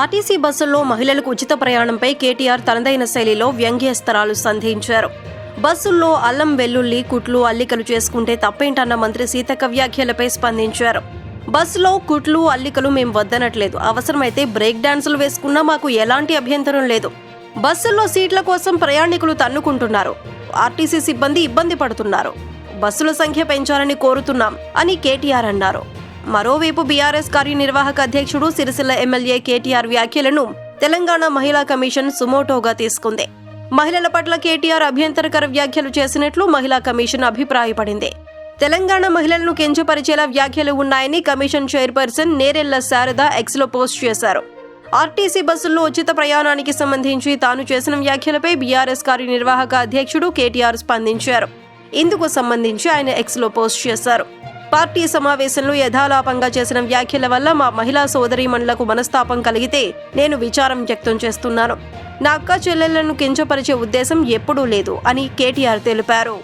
RTC బస్సుల్లో మహిళలకు ఉచిత ప్రయాణంపై కేటీఆర్ తనదైన శైలిలో వ్యంగ్యస్తరాలు సంధించారు. బస్సుల్లో అల్లం వెల్లుల్లి కుట్లు అల్లికలు చేసుకుంటే తప్పేంటన్న మంత్రి సీతక్క వ్యాఖ్యలపై స్పందించారు. బస్సులో కుట్లు అల్లికలు మేం వద్దనట్లేదు. అవసరమైతే బ్రేక్ డాన్సులు వేసుకున్నా మాకు ఎలాంటి అభ్యంతరం లేదు. బస్సుల్లో సీట్ల కోసం ప్రయాణికులు తన్నుకుంటున్నారు. ఆర్టీసీ సిబ్బంది ఇబ్బంది పడుతున్నారు. బస్సుల సంఖ్య పెంచాలని కోరుతున్నాం అని కేటీఆర్ అన్నారు. మరోవైపు బీఆర్ఎస్ కార్యనిర్వాహక అధ్యక్షుడు సిరిసిల్ల ఎమ్మెల్యే కేటీఆర్ వ్యాఖ్యలను తెలంగాణ మహిళా కమిషన్ సుమోటోగా తీసుకుంది. మహిళల పట్ల కేటీఆర్ అభ్యంతరకర వ్యాఖ్యలు చేసినట్లు మహిళా కమిషన్ అభిప్రాయపడింది. తెలంగాణ మహిళలను కించపరిచేలా వ్యాఖ్యలు ఉన్నాయని కమిషన్ చైర్పర్సన్ నేరెళ్ళ శారద ఎక్స్లో పోస్ట్ చేశారు. ఆర్టీసీ బస్సుల్లో ఉచిత ప్రయాణానికి సంబంధించి తాను చేసిన వ్యాఖ్యలపై బీఆర్ఎస్ కార్యనిర్వాహక అధ్యక్షుడు కేటీఆర్ స్పందించారు. ఇందుకు సంబంధించి ఆయన ఎక్స్లో పోస్ట్ చేశారు. పార్టీ సమావేశంలో యథాలాపంగా చేసిన వ్యాఖ్యల వల్ల మా మహిళా సోదరీమణులకు మనస్తాపం కలిగితే నేను విచారం వ్యక్తం చేస్తున్నాను. నా అక్క చెల్లెళ్ళను కించపరిచే ఉద్దేశం ఎప్పుడూ లేదు అని కేటీఆర్ తెలిపారు.